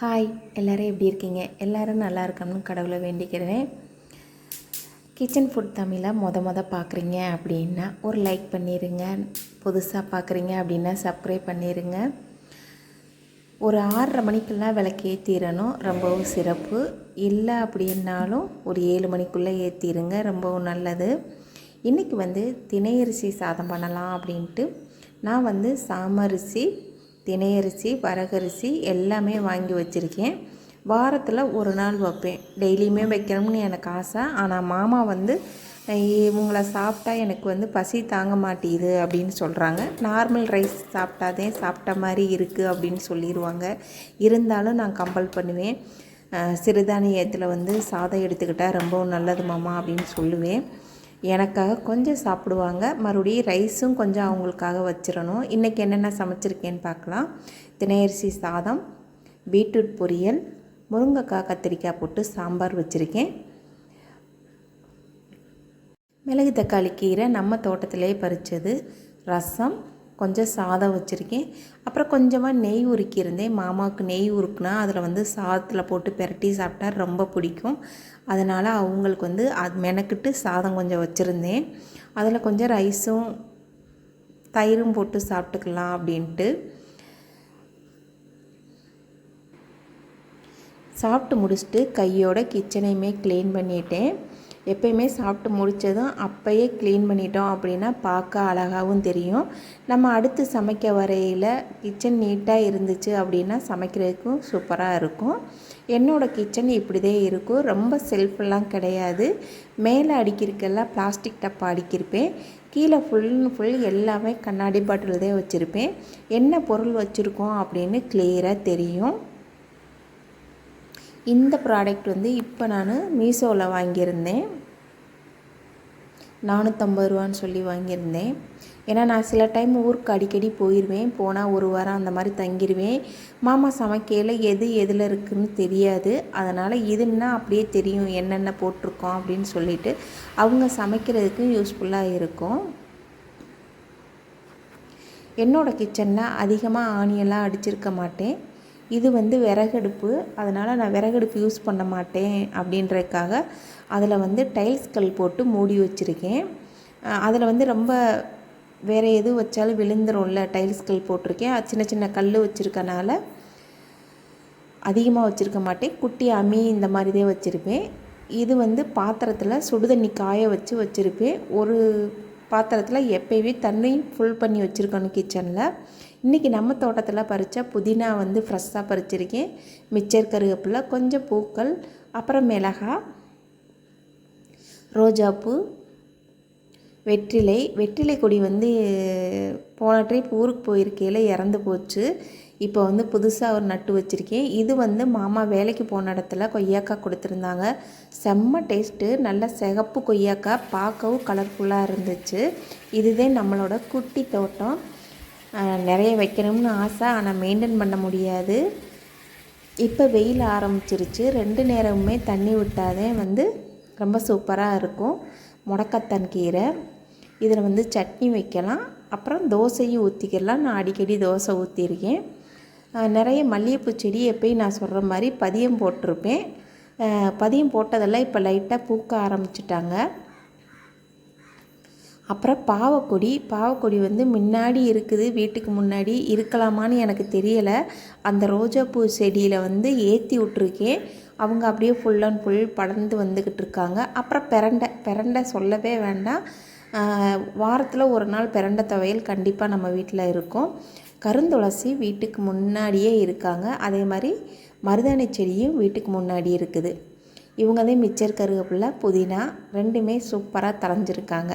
Hi எல்லோரும் எப்படி இருக்கீங்க? எல்லோரும் நல்லா இருக்கணும்னு கடவுளை வேண்டிக்கிறேன். கிச்சன் ஃபுட் தமிழை மொத மொதல் பார்க்குறீங்க அப்படின்னா ஒரு லைக் பண்ணிடுங்க புதுசாக பார்க்குறீங்க அப்படின்னா சப்ஸ்கிரைப் பண்ணிடுங்க ஒரு ஆறரை மணிக்கெல்லாம் விளக்கு ஏற்றிடணும் ரொம்பவும் சிறப்பு. இல்லை அப்படின்னாலும் ஒரு ஏழு மணிக்குள்ளே ஏற்றிடுங்க ரொம்பவும் நல்லது. இன்றைக்கி வந்து திணையரிசி சாதம் பண்ணலாம் அப்படின்ட்டு நான் வந்து சாமரிசி தினையரிசி வரகரிசி எல்லாமே வாங்கி வச்சுருக்கேன். வாரத்தில் ஒரு நாள் வைப்பேன். டெய்லியுமே வைக்கணும்னு எனக்கு ஆசை. ஆனால் மாமா வந்து இவங்கள சாப்பிட்டா எனக்கு வந்து பசி தாங்க மாட்டேது அப்படின்னு சொல்கிறாங்க நார்மல் ரைஸ் சாப்பிட்டாதே சாப்பிட்ட மாதிரி இருக்குது அப்படின்னு சொல்லிடுவாங்க இருந்தாலும் நான் கம்பல் பண்ணுவேன். சிறுதானியத்தில் வந்து சாதம் எடுத்துக்கிட்டால் ரொம்பவும் நல்லது மாமா அப்படின்னு சொல்லுவேன். எனக்காக கொஞ்சம் சாப்பிடுவாங்க. மறுபடியும் ரைஸும் கொஞ்சம் அவங்களுக்காக வச்சிடணும். இன்றைக்கி என்னென்ன சமைச்சிருக்கேன்னு பார்க்கலாம். திணையரிசி சாதம் பீட்ரூட் பொரியல் முருங்கைக்காய் கத்திரிக்காய் போட்டு சாம்பார் வச்சுருக்கேன். மிளகு தக்காளி கீரை நம்ம தோட்டத்திலே பறித்தது ரசம் கொஞ்சம் சாதம் வச்சுருக்கேன். அப்புறம் கொஞ்சமாக நெய் உருக்கியிருந்தேன். மாமாவுக்கு நெய் உருக்குனா அதில் வந்து சாதத்தில் போட்டு பெரட்டி சாப்பிட்டா ரொம்ப பிடிக்கும். அதனால் அவங்களுக்கு வந்து அது மெனக்கிட்டு சாதம் கொஞ்சம் வச்சுருந்தேன். அதில் கொஞ்சம் ரைஸும் தயிரும் போட்டு சாப்பிட்டுக்கலாம் அப்படின்ட்டு. சாப்பிட்டு முடிச்சுட்டு கையோட கிச்சனையுமே க்ளீன் பண்ணிட்டேன். எப்பயுமே சாப்பிட்டு முடித்ததும் அப்போயே க்ளீன் பண்ணிட்டோம் அப்படின்னா பார்க்க அழகாகவும் தெரியும். நம்ம அடுத்து சமைக்க வரையில் கிச்சன் நீட்டாக இருந்துச்சு அப்படின்னா சமைக்கிறதுக்கும் சூப்பராக இருக்கும். என்னோடய கிச்சன் இப்படி தான் இருக்கும். ரொம்ப செல்ஃபெல்லாம் கிடையாது. மேலே அடிக்கிறக்கெல்லாம் பிளாஸ்டிக் டப்பா அடிக்கிருப்பேன். கீழே ஃபுல் ஃபுல் எல்லாமே கண்ணாடி பாட்டில் தான் வச்சுருப்பேன். என்ன பொருள் வச்சுருக்கோம் அப்படின்னு கிளியராக தெரியும். இந்த ப்ராடக்ட் வந்து இப்போ நான் மீஷோவில் வாங்கியிருந்தேன். நானூற்றம்பது ரூபான்னு சொல்லி வாங்கியிருந்தேன். ஏன்னா நான் சில டைம் ஊருக்கு அடிக்கடி போயிடுவேன் போனால் ஒரு வாரம் அந்த மாதிரி தங்கிடுவேன் மாமா சமைக்கையில் எது எதில் இருக்குதுன்னு தெரியாது. அதனால் இதுன்னா அப்படியே தெரியும். என்னென்ன போட்டிருக்கோம் அப்படின்னு சொல்லிட்டு அவங்க சமைக்கிறதுக்கு யூஸ்ஃபுல்லாக இருக்கும். என்னோடய கிச்சனில் அதிகமாக ஆணியெல்லாம் அடிச்சிருக்க மாட்டேன். இது வந்து விறகடுப்பு. அதனால் நான் விறகடுப்பு யூஸ் பண்ண மாட்டேன் அப்படின்றதுக்காக அதில் வந்து டைல்ஸ் கல் போட்டு மூடி வச்சுருக்கேன். அதில் வந்து ரொம்ப வேறு எது வச்சாலும் விழுந்துரும்ல டைல்ஸ் கல் போட்டிருக்கேன். சின்ன சின்ன கல் வச்சுருக்கனால அதிகமாக வச்சுருக்க மாட்டேன். குட்டி அமி இந்த மாதிரி தான் வச்சுருப்பேன். இது வந்து பாத்திரத்தில் சுடுதண்ணி காய வச்சு வச்சுருப்பேன். ஒரு பாத்திரத்தில் எப்போயுமே தண்ணி ஃபுல் பண்ணி வச்சுருக்கணும் கிச்சனில் இன்றைக்கி நம்ம தோட்டத்தில் பறித்த புதினா வந்து ஃப்ரெஷ்ஷாக பறிச்சிருக்கேன். மிச்சர் கருவேப்பிலை கொஞ்சம் பூக்கள் அப்புறம் மிளகா ரோஜாப்பூ வெற்றிலை. வெற்றிலை கொடி வந்து போன ட்ரிப் ஊருக்கு போயிருக்கையில் இறந்து போச்சு. இப்போ வந்து புதுசாக ஒரு நட்டு வச்சுருக்கேன். இது வந்து மாமா வேலைக்கு போன இடத்துல கொய்யாக்காய் கொடுத்துருந்தாங்க. செம்ம டேஸ்ட்டு நல்ல சிகப்பு கொய்யாக்காய் பார்க்கவும் கலர்ஃபுல்லாக இருந்துச்சு. இதுதான் நம்மளோட குட்டி தோட்டம். நிறைய வைக்கணும்னு ஆசை ஆனால் மெயின்டைன் பண்ண முடியாது. இப்போ வெயில் ஆரம்பிச்சிருச்சு. ரெண்டு நேரமுமே தண்ணி விட்டாதே வந்து ரொம்ப சூப்பராக இருக்கும். முடக்கத்தான் கீரை. இதில் வந்து சட்னி வைக்கலாம். அப்புறம் தோசையும் ஊற்றிக்கலாம் நான் அடிக்கடி தோசை ஊற்றிருக்கேன் நிறைய மல்லிகைப்பூ செடி எப்பயும் நான் சொல்கிற மாதிரி பதியம் போட்டிருப்பேன். பதியம் போட்டதெல்லாம் இப்போ லைட்டாக பூக்க ஆரம்பிச்சிட்டாங்க. அப்புறம் பாவக்கொடி. பாவக்கொடி வந்து முன்னாடி இருக்குது வீட்டுக்கு முன்னாடி இருக்கலாமான்னு எனக்கு தெரியலை. அந்த ரோஜாப்பூ செடியில் வந்து ஏற்றி விட்ருக்கேன் அவங்க அப்படியே ஃபுல் அண்ட் ஃபுல் படர்ந்து வந்துக்கிட்டு இருக்காங்க. அப்புறம் பிரண்டை பெரண்டை சொல்லவே வேண்டாம். வாரத்தில் ஒரு நாள் பிரண்டை துவையல் கண்டிப்பாக நம்ம வீட்டில் இருக்கும். கருந்துளசி வீட்டுக்கு முன்னாடியே இருக்காங்க. அதே மாதிரி மருதாணி செடியும் வீட்டுக்கு முன்னாடி இருக்குது. இவங்க தான் மிச்சர் கருவேப்பிலை புதினா ரெண்டுமே சூப்பராக தரைஞ்சிருக்காங்க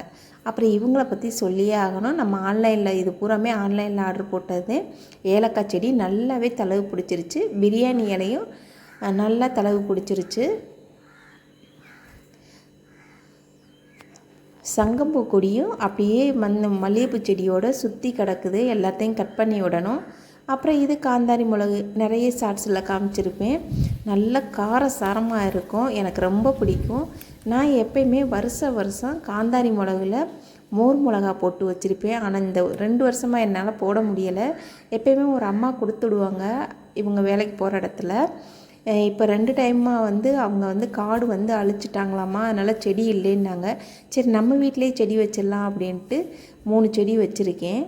அப்புறம் இவங்கள பற்றி சொல்லியே ஆகணும். நம்ம ஆன்லைனில் இது பூராமே ஆன்லைனில் ஆர்டர் போட்டது ஏலக்காய் செடி நல்லாவே தளவு பிடிச்சிருச்சு. பிரியாணி இலையும் நல்லா தளவு பிடிச்சிருச்சு. சங்கம்பூ கொடியும் அப்படியே மண் மல்லிகைப்பூ செடியோடு சுற்றி கிடக்குது. எல்லாத்தையும் கட் பண்ணி விடணும். அப்புறம் இது காந்தாரி மிளகு. நிறைய ஷார்ட்ஸில் காமிச்சிருப்பேன். நல்ல கார சாரமாக இருக்கும். எனக்கு ரொம்ப பிடிக்கும். நான் எப்பயுமே வருஷ வருஷம் காந்தாரி மிளகுல மோர் மிளகா போட்டு வச்சுருப்பேன். ஆனால் இந்த ரெண்டு வருஷமாக என்னால் போட முடியலை. எப்பயுமே ஒரு அம்மா கொடுத்துடுவாங்க இவங்க வேலைக்கு போகிற இடத்துல. இப்போ ரெண்டு டைமாக வந்து அவங்க வந்து காடு வந்து அழிச்சிட்டாங்களாமா? அதனால் செடி இல்லைன்னாங்க. சரி நம்ம வீட்டிலேயே செடி வச்சிடலாம் அப்படின்ட்டு மூணு செடி வச்சுருக்கேன்.